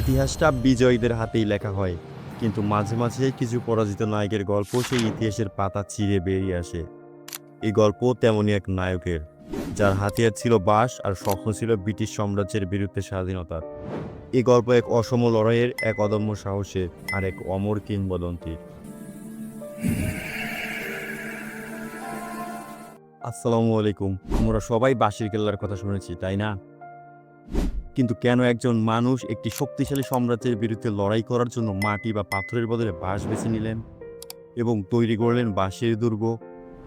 ইতিহাসটা বিজয়ীদের হাতেই লেখা হয়। কিন্তু মাঝে মাঝে কিছু পরাজিত নায়কের গল্প সেই ইতিহাসের পাতা চিরে বেরিয়ে আসে। এই গল্প তেমনই এক নায়কের, যার হাতিয়ার ছিল বাস আর স্বপ্ন ছিল ব্রিটিশ সাম্রাজ্যের বিরুদ্ধে স্বাধীনতার এই গল্প এক অসম লড়াইয়ের এক অদম্য সাহসের আর এক অমর কিংবদন্তির। আসসালামু আলাইকুম। আমরা সবাই বাঁশির কেল্লার কথা শুনেছি, তাই না? কিন্তু কেন একজন মানুষ একটি শক্তিশালী সাম্রাজ্যের বিরুদ্ধে লড়াই করার জন্য মাটি বা পাথরের বদলে বাঁশ বেছে নিলেন? এবং তৈরি করলেন বাঁশের দুর্গ?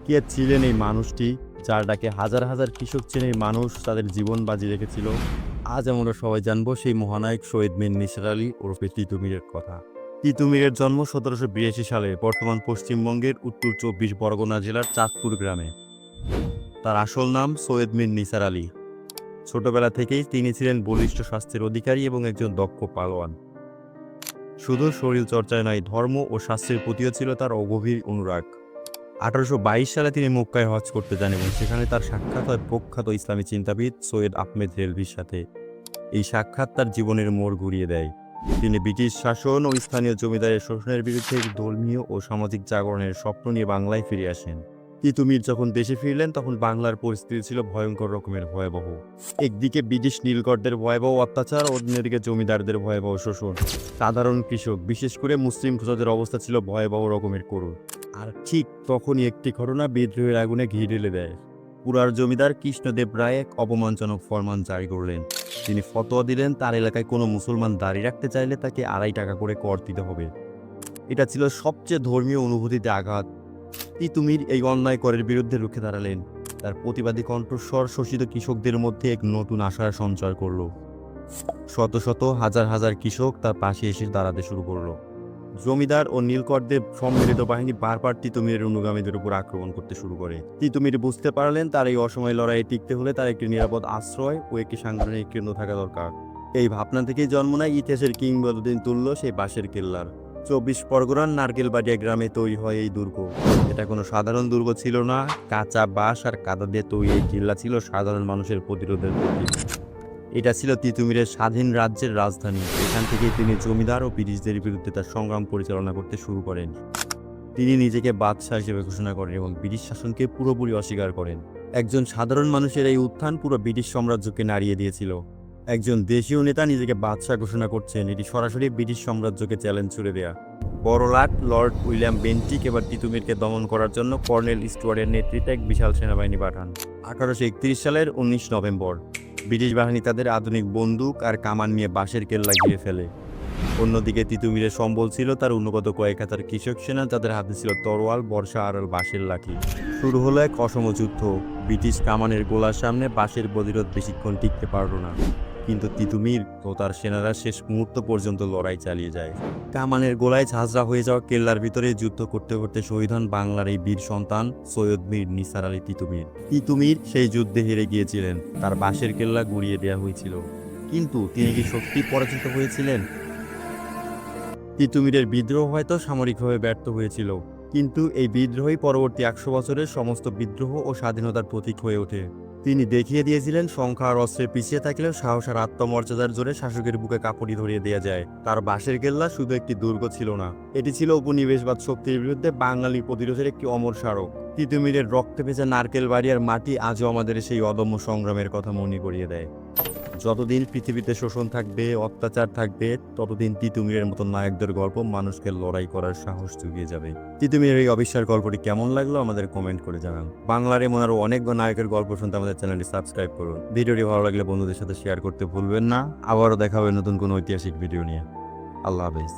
কে ছিলেন এই মানুষটি যার ডাকে হাজার হাজার কৃষক শ্রেণির মানুষ তাদের জীবন বাজি রেখেছিল? আজ আমরা সবাই জানব সেই মহানায়ক শহীদ মিন নিসার আলী ওরফে তিতুমিরের কথা। তিতুমিরের জন্ম সতেরোশো বিরাশি সালে বর্তমান পশ্চিমবঙ্গের উত্তর চব্বিশ পরগনা জেলার চাঁদপুর গ্রামে। তার আসল নাম সৈয়দ মির নিসার আলী। ছোটবেলা থেকেই তিনি ছিলেন বলিষ্ঠ স্বাস্থ্যের অধিকারী এবং একজন দক্ষ পালোয়ান। শুধু শরীর চর্চায় নয়, ধর্ম ও শাস্ত্রের প্রতিও ছিল তার অগভীর অনুরাগ। আঠারোশো বাইশ সালে তিনি মক্কায় হজ করতে যান এবং সেখানে তার সাক্ষাৎ হয় প্রখ্যাত ইসলামী চিন্তাবিদ সৈয়দ আহমেদ রেলভির সাথে। এই সাক্ষাৎ তার জীবনের মোড় ঘুরিয়ে দেয়। তিনি ব্রিটিশ শাসন ও স্থানীয় জমিদারের শোষণের বিরুদ্ধে ধর্মীয় ও সামাজিক জাগরণের স্বপ্ন নিয়ে বাংলায় ফিরে আসেন। তিতুমির যখন দেশে ফিরলেন, তখন বাংলার পরিস্থিতি ছিল ভয়ঙ্কর রকমের ভয়াবহ। একদিকে ব্রিটিশ নীলকরদের ভয়াবহ অত্যাচার, অন্যদিকে জমিদারদের ভয়াবহ শোষণ। সাধারণ কৃষক, বিশেষ করে মুসলিম প্রজাদের অবস্থা ছিল ভয়াবহ রকমের করুণ। আর ঠিক তখনই একটি ঘটনা বিদ্রোহের আগুনে ঘি ঢেলে দেয়। পুরার জমিদার কৃষ্ণদেব রায় এক অপমানজনক ফরমান জারি করলেন। তিনি ফতোয়া দিলেন, তার এলাকায় কোনো মুসলমান দাঁড়িয়ে রাখতে চাইলে তাকে আড়াই টাকা করে কর দিতে হবে। এটা ছিল সবচেয়ে ধর্মীয় অনুভূতিতে আঘাত। তিতুমির এই অন্যায় করের বিরুদ্ধে রুখে দাঁড়ালেন। তার প্রতিবাদী কণ্ঠস্বর শোষিত কৃষকদের মধ্যে এক নতুন আশার সঞ্চার করল। শত শত, হাজার হাজার কৃষক তার পাশে এসে দাঁড়াতে শুরু করল। জমিদার ও নীলকরদেব সম্মিলিত বাহিনী বারবার তিতুমিরের অনুগামীদের উপর আক্রমণ করতে শুরু করে। তিতুমির বুঝতে পারলেন তার এই অসময় লড়াইয়ে টিকতে হলে তার একটি নিরাপদ আশ্রয় ও একটি সাংগঠনিক কেন্দ্র থাকা দরকার। এই ভাবনা থেকেই জন্ম নেয় ইতিহাসের কিংবদন্তি তুল্য সেই বাঁশের কেল্লার। চব্বিশ পরগনার নারকেলবাড়িয়া গ্রামে তৈরি হয় এই দুর্গ। এটা কোনো সাধারণ দুর্গ ছিল না, কাঁচা বাঁশ আর কাদা দিয়ে তৈরি এই কিল্লা ছিল সাধারণ মানুষের প্রতিরোধের প্রতীক। এটা ছিল তিতুমিরের স্বাধীন রাজ্যের রাজধানী। এখান থেকেই তিনি জমিদার ও ব্রিটিশদের বিরুদ্ধে তার সংগ্রাম পরিচালনা করতে শুরু করেন। তিনি নিজেকে বাদশাহ হিসেবে ঘোষণা করেন এবং ব্রিটিশ শাসনকে পুরোপুরি অস্বীকার করেন। একজন সাধারণ মানুষের এই উত্থান পুরো ব্রিটিশ সাম্রাজ্যকে নাড়িয়ে দিয়েছিল। একজন দেশীয় নেতা নিজেকে বাদশাহ ঘোষণা করছেন। এটি সরাসরি ব্রিটিশ সাম্রাজ্যকে চ্যালেঞ্জ ছুড়ে দেয়া। বড়লাট, লর্ড উইলিয়াম বেন্টিক এবার তিতুমিরকে দমন করার জন্য কর্নেল স্টুয়ার্ডের নেতৃত্বে এক বিশাল সেনাবাহিনী পাঠান। আঠারোশো একত্রিশ সালের উনিশ নভেম্বর, ব্রিটিশ বাহিনী তাদের আধুনিক বন্দুক আর কামান নিয়ে বাঁশের কেল্লা ঘিরে ফেলে। অন্যদিকে তিতুমিরের সম্বল ছিল তার অনুগত কয়েক হাজার কৃষক সেনা তাদের হাতে ছিল তরোয়াল, বর্ষা আর বাঁশের লাঠি। শুরু হলো এক অসম যুদ্ধ ব্রিটিশ কামানের গোলার সামনে বাঁশের প্রতিরোধ বেশিক্ষণ টিকতে পারল না। কিন্তু তিতুমির ও তার সেনারা শেষ মুহূর্ত পর্যন্ত লড়াই চালিয়ে যায়। কামানের গোলায় ঝাঁঝরা হয়ে যাওয়া কেল্লার ভিতরে যুদ্ধ করতে করতে শহীদ হন বাংলার এই বীর সন্তান সৈয়দ মীর নিসার আলী তিতুমির। তিতুমির সেই যুদ্ধে হেরে গিয়েছিলেন, তার বাঁশের কেল্লা গুড়িয়ে দেওয়া হয়েছিল। কিন্তু তিনি কি সত্যি পরাজিত হয়েছিলেন? তিতুমিরের বিদ্রোহ হয়তো সামরিকভাবে ব্যর্থ হয়েছিল, কিন্তু এই বিদ্রোহই পরবর্তী একশো বছরের সমস্ত বিদ্রোহ ও স্বাধীনতার প্রতীক হয়ে ওঠে। তিনি দেখিয়ে দিয়েছিলেন, সংখ্যা আর অস্ত্রে পিছিয়ে থাকলেও সাহস আর আত্মমর্যাদার জোরে শাসকের বুকে কাপড়ি ধরিয়ে দেওয়া যায়। তার বাঁশের কেল্লা শুধু একটি দুর্গ ছিল না, এটি ছিল উপনিবেশবাদ শক্তির বিরুদ্ধে বাঙালি প্রতিরোধের একটি অমর স্মারক। তিতুমিরের রক্তে ভেজা নারকেল বাড়ি আর মাটি আজও আমাদের সেই অদম্য সংগ্রামের কথা মনে করিয়ে দেয়। যতদিন পৃথিবীতে শোষণ থাকবে, অত্যাচার থাকবে, ততদিন তিতুমিরের মতো নায়কদের গল্প মানুষকে লড়াই করার সাহস জুগিয়ে যাবে। তিতুমিরের এই অবিশ্বাস গল্পটি কেমন লাগল আমাদের কমেন্ট করে জানান। বাংলার এমন আরও অনেক নায়কের গল্প শুনতে আমাদের চ্যানেলটি সাবস্ক্রাইব করুন। ভিডিওটি ভালো লাগলে বন্ধুদের সাথে শেয়ার করতে ভুলবেন না। আবারও দেখা হবে নতুন কোনো ঐতিহাসিক ভিডিও নিয়ে। আল্লাহ হাফেজ।